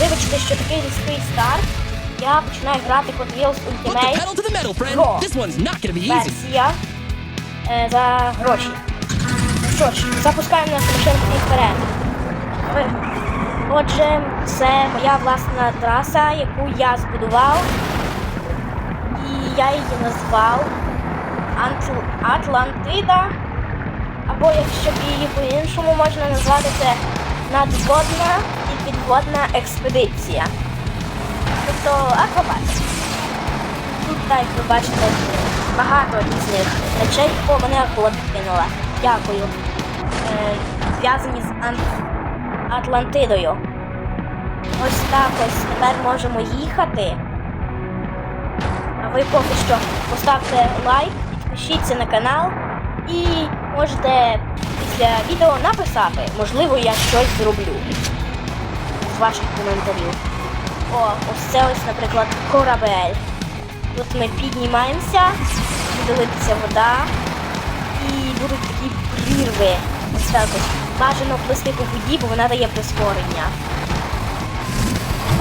вибачте, що такий різкий старт. Я починаю грати Hot Wheels Ultimate pedal metal, This one's not gonna be easy. версія е, за гроші. Що ж, запускаємо нашу машинку і вперед. Отже, це моя власна траса, яку я збудував. І я її назвав Атлантида. Або якщо її по-іншому можна назвати це надводна підводна експедиція. Тобто акробатика. Тут, так, ви бачите, багато різних речей. О, мене акула підкинула. Дякую. Е, зв'язані з Ан- Атлантидою. Ось так ось тепер можемо їхати. А ви поки що поставте лайк, підпишіться на канал і можете після відео написати, можливо, я щось зроблю ваших коментарів. О, ось це ось, наприклад, корабель. Тут ми піднімаємося, буде литися вода і будуть такі прірви. Ось так ось. Бажано плисти по воді, бо вона дає прискорення.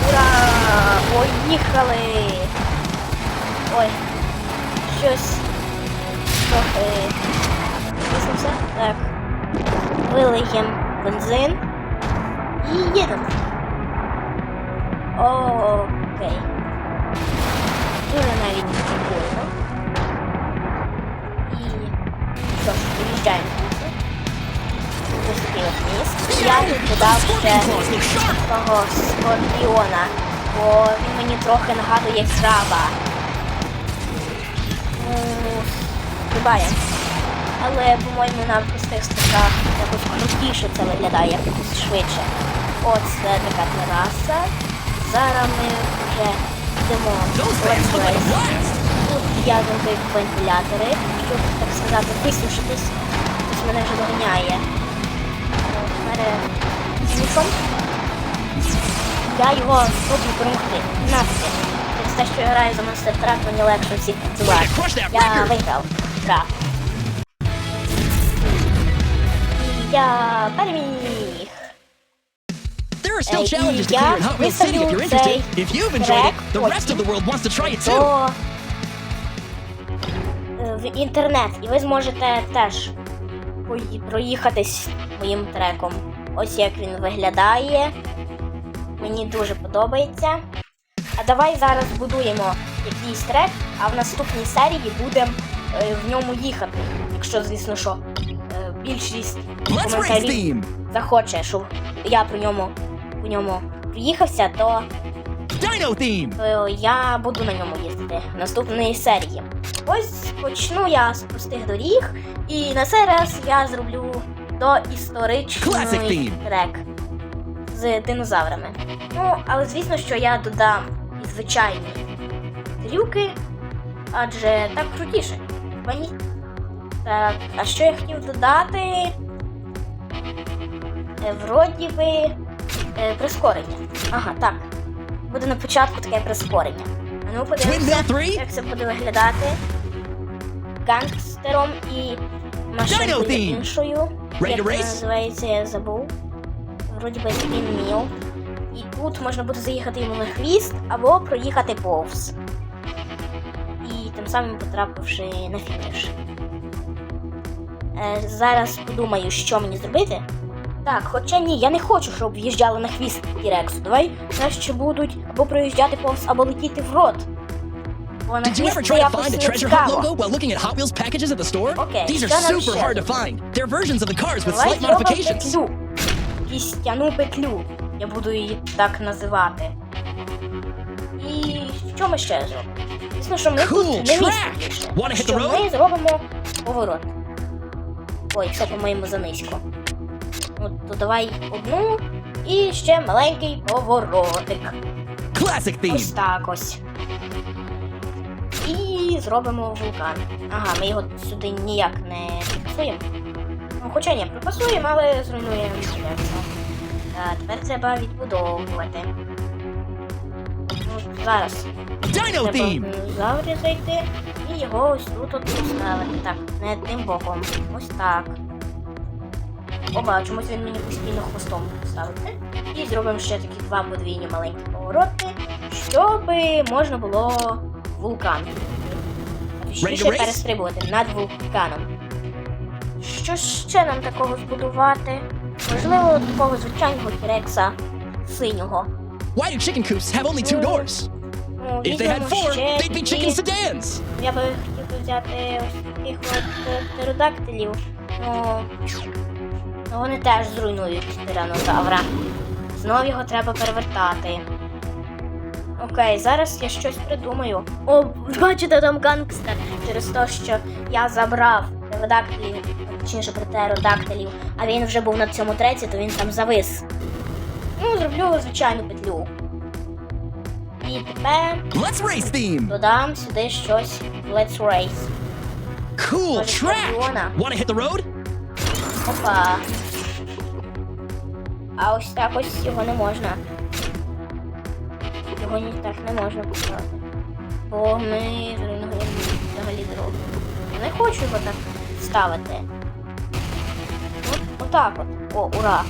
Ура! Поїхали! Ой, щось трохи. Так. Вилиємо бензин і їдемо. Окей. Дуже навіть прикольно. І що ж, виїжджаємо звідси. Ось такий от міст. Я тут додав ще того скорпіона, бо він мені трохи нагадує краба. Ну, стрибає. Але, по-моєму, на простих стежках якось крутіше це виглядає, якось швидше. Оце така тераса. Зараз ми вже йдемо. Тут я зробив вентилятори, щоб, так сказати, висушитись. Ось мене вже доганяє. Звуком. Я його спробую перемогти. Нафти. Через те, що я граю за Monster Truck, мені легше всіх працювати. Я виграв. Так. Я переміг. There are still challenges to clear in Hot Wheels City if you're interested. If you've enjoyed it, the rest of the world wants to try it too. в інтернет, і ви зможете теж проїхатись моїм треком. Ось як він виглядає. Мені дуже подобається. А давай зараз будуємо якийсь трек, а в наступній серії будемо е, в ньому їхати. Якщо, звісно, що е, більшість коментарів захоче, щоб я про ньому по ньому приїхався, то Dino theme. то я буду на ньому їздити в наступної серії. Ось почну я з простих доріг, і на цей раз я зроблю до Classic історичний theme. трек з динозаврами. Ну, але звісно, що я додам і звичайні трюки, адже так крутіше. Пані. Так, а що я хотів додати? Е, Вроді би е, прискорення. Ага, так. Буде на початку таке прискорення. А ну подивимося, Twin Bill 3? як це буде виглядати. Гангстером і theme. іншою. Як це називається, я забув. Вроді би Spin Mill. І тут можна буде заїхати йому на хвіст або проїхати повз. І тим самим потрапивши на фініш. Е, зараз подумаю, що мені зробити. Так, хоча ні, я не хочу, щоб в'їжджали на хвіст Тірексу. Давай краще будуть або проїжджати повз, або летіти в рот. Бо на Did you ever хвіст це try to якось find a не treasure hunt цікаво. logo while looking at Hot Wheels packages at the store? Okay, These are нам super hard to find. They're versions of the cars with Давай slight зробимо modifications. петлю. Кістяну петлю. Я буду її так називати. І що ми ще зробимо? Звісно, що ми Cool тут не track. містимося. Wanna hit Що road? ми зробимо поворот. Ой, це, по-моєму, занизько. От, то давай одну і ще маленький поворотик. Classic Ось так ось. І зробимо вулкан. Ага, ми його сюди ніяк не фіксуємо. Ну, хоча ні, припасуємо, але зруйнуємо. Так, тепер треба відбудовувати. Ну, зараз. Треба theme. зайти і його ось тут от поставити. Так, не тим боком. Ось так. Оба, чомусь він мені постійно хвостом ставить. І зробимо ще такі два подвійні маленькі повороти, щоб можна було вулкан. Точніше перестрибувати над вулканом. Що ще нам такого збудувати? Можливо, такого звичайного тірекса синього. Why do chicken coops have only two doors? Ну, If they had four, ще they'd be chicken sedans. Я би хотів взяти ось таких от е, птеродактилів. Ну, ну вони теж зруйнують тиранозавра. Знов його треба перевертати. Окей, зараз я щось придумаю. О, бачите, там гангстер. Через те, що я забрав птеродактилів, точніше птеродактилів, а він вже був на цьому треці, то він там завис. Ну, зроблю звичайну петлю. І тепер Let's race theme. додам сюди щось Let's Race. Cool Може, track. to hit the road? Опа. А ось так ось його не можна. Його ні так не можна поставити. Бо ми взагалі дорогу. Я не хочу його так ставити. От, отак от. О, ура.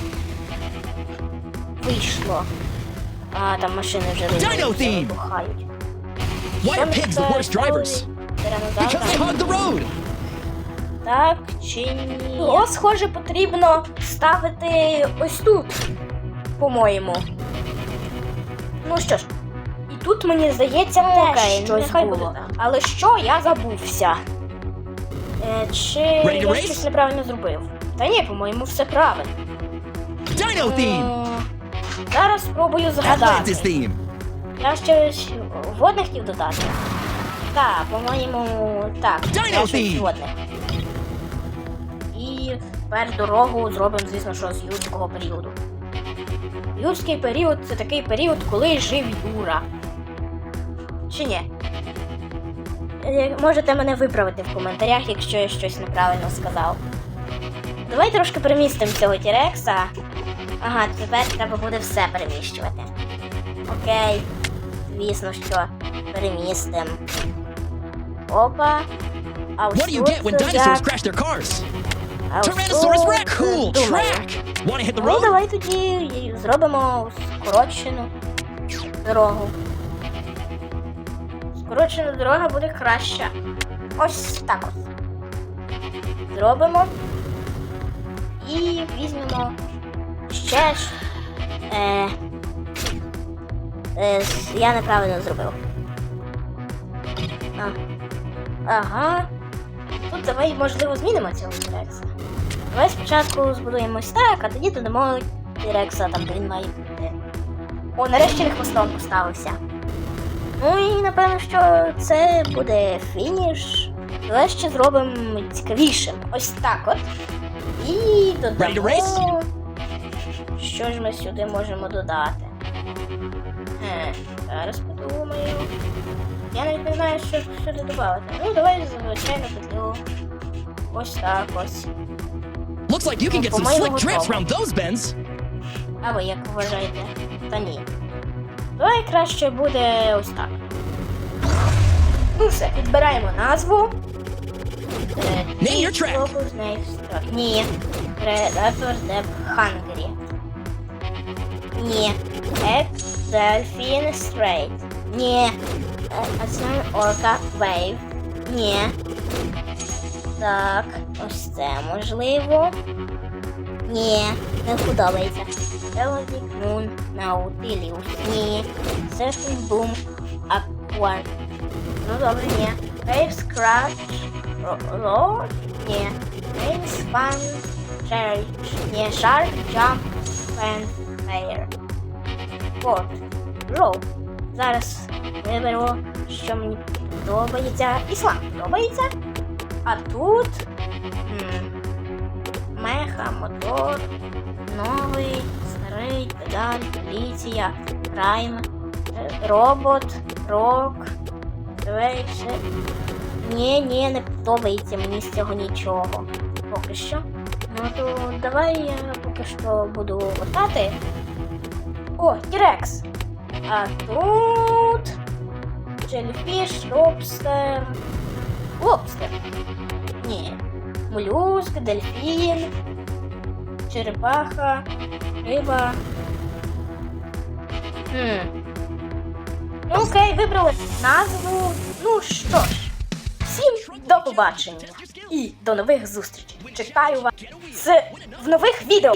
Вийшло. А, там машини вже вибухають. Why are pigs the worst drivers? Because they hog the road. Так чи ні? Його, схоже, потрібно ставити ось тут, по-моєму. Ну що ж, і тут мені здається теж щось було. Але що я забувся? Е, чи Ready to я race? щось неправильно зробив? Та ні, по-моєму, все правильно. Dino theme. М, Зараз спробую Atlantis згадати. theme. Я щось водне хотів додати. Так, по-моєму, так. Dino я щось theme. водне. Тепер дорогу зробимо, звісно, що з юрського періоду. Юрський період це такий період, коли жив Юра. Чи ні? Е, Можете мене виправити в коментарях, якщо я щось неправильно сказав. Давай трошки перемістимо цього Тірекса. Ага, тепер треба буде все переміщувати. Окей. Звісно, що перемістим. Опа. А ось What do you тут Tyrannosaurus Rex. Cool track. Want to hit the Ну, давай тоді зробимо скорочену дорогу. Скорочена дорога буде краща. Ось так ось. Зробимо. І візьмемо ще ж. Е, е, я неправильно зробив. А. Ага. Тут давай, можливо, змінимо цього Рекса. Давай спочатку збудуємо ось так, а тоді додамо Тірекса там, де він має бути. О, нарешті він хвостом поставився. Ну і напевно, що це буде фініш. Давай ще зробимо цікавішим. Ось так от. І додамо. Що ж ми сюди можемо додати? Е, зараз подумаю. Я навіть не знаю, що сюди додати. Ну, давай звичайно петлю. Ось так ось. Looks like you can get some По-моєму, slick drifts готово. around those bends. А ви як вважаєте? Та ні. Давай краще буде ось так. Ну все, підбираємо назву. Е, Name your track. Focus Next Track. Ні. Predator Deep Hungry. Ні. Egg Delphine Straight. Ні. Ocean Orca Wave. Ні. Так, Ось це можливо. Ні, не подобається. Celtic Moon Nautilus. Ні. Surfing Boom Aquarium. Ну добре, ні. Wave Scratch Roll. Ні. Wave Span Cherry. Ні. Shark Jump Fanfare. От. Roll. Зараз виберу, що мені подобається. Іслам подобається. А тут. Меха, мотор, новий, старий, педаль, поліція, прайм, робот, рок, рейше. Ні, ні, не подобається мені з цього нічого. Поки що. Ну то давай я поки що буду латати. О, Тірекс. А тут. Джеліфіш, лобстер. Лобстер. Молюск, дельфін. черепаха, риба. Хм. Ну, окей, вибрали назву. Ну що ж, всім до побачення і до нових зустрічей. Чекаю вас з- в нових відео.